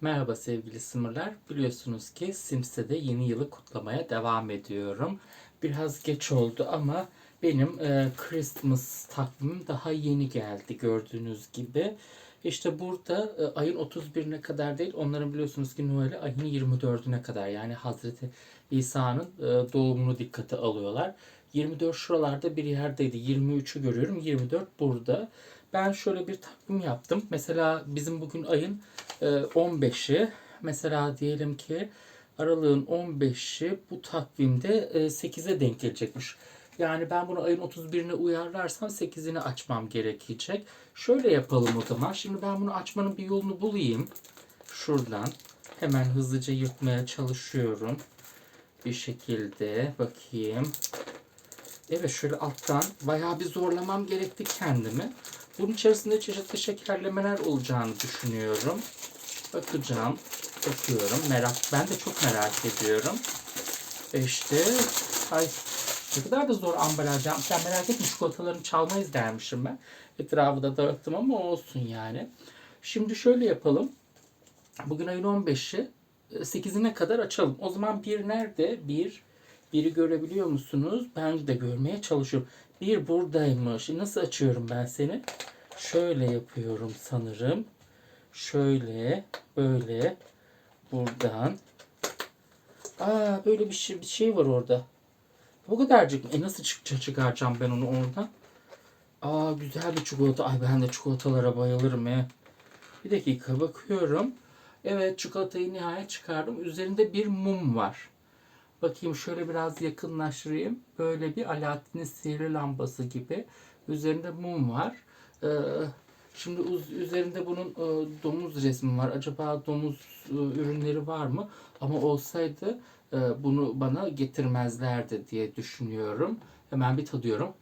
Merhaba sevgili Simurlar. Biliyorsunuz ki Sims'te de yeni yılı kutlamaya devam ediyorum. Biraz geç oldu ama benim e, Christmas takvimim daha yeni geldi gördüğünüz gibi. İşte burada e, ayın 31'ine kadar değil, onların biliyorsunuz ki Noel'i ayın 24'üne kadar yani Hazreti İsa'nın e, doğumunu dikkate alıyorlar. 24 şuralarda bir yerdeydi. 23'ü görüyorum. 24 burada. Ben şöyle bir takvim yaptım. Mesela bizim bugün ayın e, 15'i. Mesela diyelim ki aralığın 15'i bu takvimde e, 8'e denk gelecekmiş. Yani ben bunu ayın 31'ine uyarlarsam 8'ini açmam gerekecek. Şöyle yapalım o zaman. Şimdi ben bunu açmanın bir yolunu bulayım. Şuradan hemen hızlıca yırtmaya çalışıyorum. Bir şekilde bakayım. Evet şöyle alttan bayağı bir zorlamam gerekti kendimi. Bunun içerisinde çeşitli şekerlemeler olacağını düşünüyorum. Bakacağım. Bakıyorum. Merak. Ben de çok merak ediyorum. E İşte ay ne kadar da zor ambalaj yapmış. Sen merak etme çikolatalarını çalmayız dermişim ben. Etrafı da dağıttım ama olsun yani. Şimdi şöyle yapalım. Bugün ayın 15'i 8'ine kadar açalım. O zaman bir nerede? Bir. Biri görebiliyor musunuz? Ben de görmeye çalışıyorum. Bir buradaymış. Nasıl açıyorum ben seni? Şöyle yapıyorum sanırım. Şöyle, böyle, buradan. Aa böyle bir şey, bir şey var orada. Bu kadarcık mı? E nasıl çık çıkaracağım ben onu oradan? Aa güzel bir çikolata. Ay ben de çikolatalara bayılırım he. Bir dakika bakıyorum. Evet çikolatayı nihayet çıkardım. Üzerinde bir mum var. Bakayım şöyle biraz yakınlaştırayım. Böyle bir Alaaddin'in sihirli lambası gibi. Üzerinde mum var. Ee, şimdi üzerinde bunun e, domuz resmi var. Acaba domuz e, ürünleri var mı? Ama olsaydı e, bunu bana getirmezlerdi diye düşünüyorum. Hemen bir tadıyorum.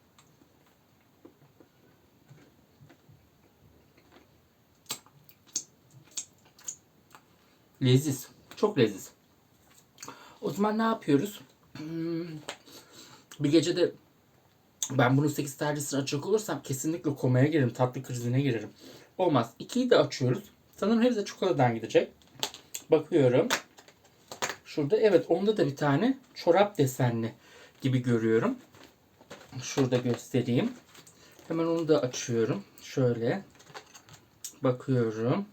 Leziz. Çok leziz. O zaman ne yapıyoruz? Hmm, Bir gecede ben bunun 8 tercisini açacak olursam kesinlikle komaya girerim. Tatlı krizine girerim. Olmaz. 2'yi de açıyoruz. Sanırım hepsi de çikolatadan gidecek. Bakıyorum. Şurada evet onda da bir tane çorap desenli gibi görüyorum. Şurada göstereyim. Hemen onu da açıyorum. Şöyle. Bakıyorum.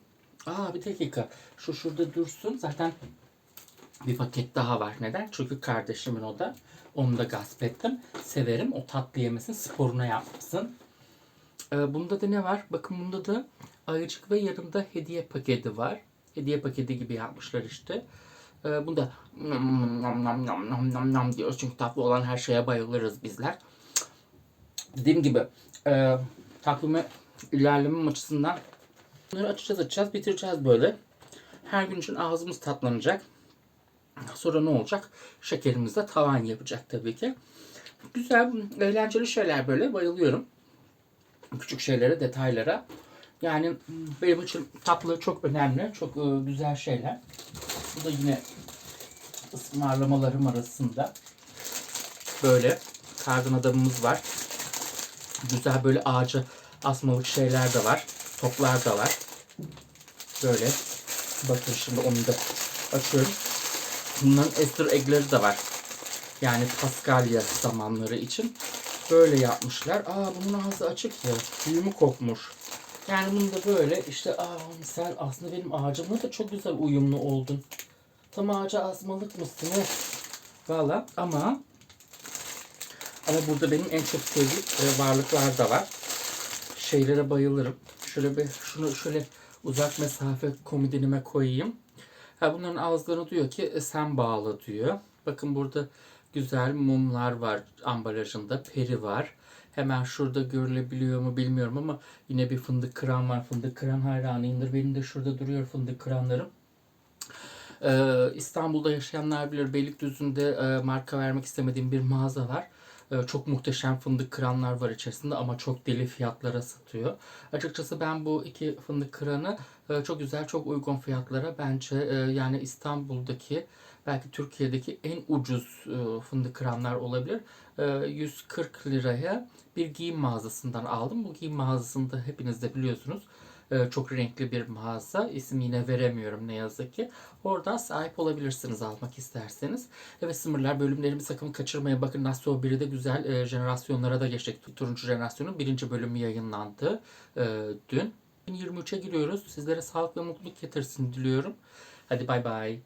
Aa bir dakika. Şu şurada dursun. Zaten bir paket daha var. Neden? Çünkü kardeşimin o da. Onu da gasp ettim. Severim. O tatlı yemesin. Sporuna yapsın. Ee, bunda da ne var? Bakın bunda da ayıcık ve yanında hediye paketi var. Hediye paketi gibi yapmışlar işte. Ee, bunda nam nam nam nam nam nam nam diyoruz. Çünkü tatlı olan her şeye bayılırız bizler. Dediğim gibi e, takvime ilerlemem açısından bunları açacağız açacağız bitireceğiz böyle. Her gün için ağzımız tatlanacak. Sonra ne olacak? Şekerimiz de tavan yapacak tabii ki. Güzel, eğlenceli şeyler böyle. Bayılıyorum. Küçük şeylere, detaylara. Yani benim için tatlı çok önemli. Çok e, güzel şeyler. Bu da yine ısmarlamalarım arasında. Böyle kardan adamımız var. Güzel böyle ağaca asmalık şeyler de var. Toplar da var. Böyle. Bakın şimdi onu da açıyorum. Bunların Easter egg'leri de var. Yani Paskalya zamanları için. Böyle yapmışlar. Aa bunun ağzı açık ya. Düğümü kopmuş. Yani bunu da böyle işte aa sen aslında benim ağacımla da çok güzel uyumlu oldun. Tam ağaca asmalık mısın? Valla ama ama burada benim en çok sevdiğim e, varlıklar da var. Şeylere bayılırım. Şöyle bir şunu şöyle uzak mesafe komodinime koyayım. Ha, bunların ağızlarını diyor ki "E, sen bağla diyor. Bakın burada güzel mumlar var ambalajında. Peri var. Hemen şurada görülebiliyor mu bilmiyorum ama yine bir fındık kıran var. Fındık kıran hayranıyımdır. Benim de şurada duruyor fındık kıranlarım. Ee, İstanbul'da yaşayanlar bilir Beylikdüzü'nde e, marka vermek istemediğim bir mağaza var. E, çok muhteşem fındık kıranlar var içerisinde ama çok deli fiyatlara satıyor. Açıkçası ben bu iki fındık kıranı e, çok güzel, çok uygun fiyatlara bence e, yani İstanbul'daki belki Türkiye'deki en ucuz fındık kıranlar olabilir. E, 140 liraya bir giyim mağazasından aldım. Bu giyim mağazasında hepiniz de biliyorsunuz çok renkli bir mağaza. İsim yine veremiyorum ne yazık ki. Oradan sahip olabilirsiniz almak isterseniz. Evet Simırlar bölümlerimi sakın kaçırmayın. Bakın Nasıl 1'i de güzel e, jenerasyonlara da geçecek. Turuncu jenerasyonun birinci bölümü yayınlandı e, dün. 2023'e giriyoruz. Sizlere sağlık ve mutluluk getirsin diliyorum. Hadi bay bay.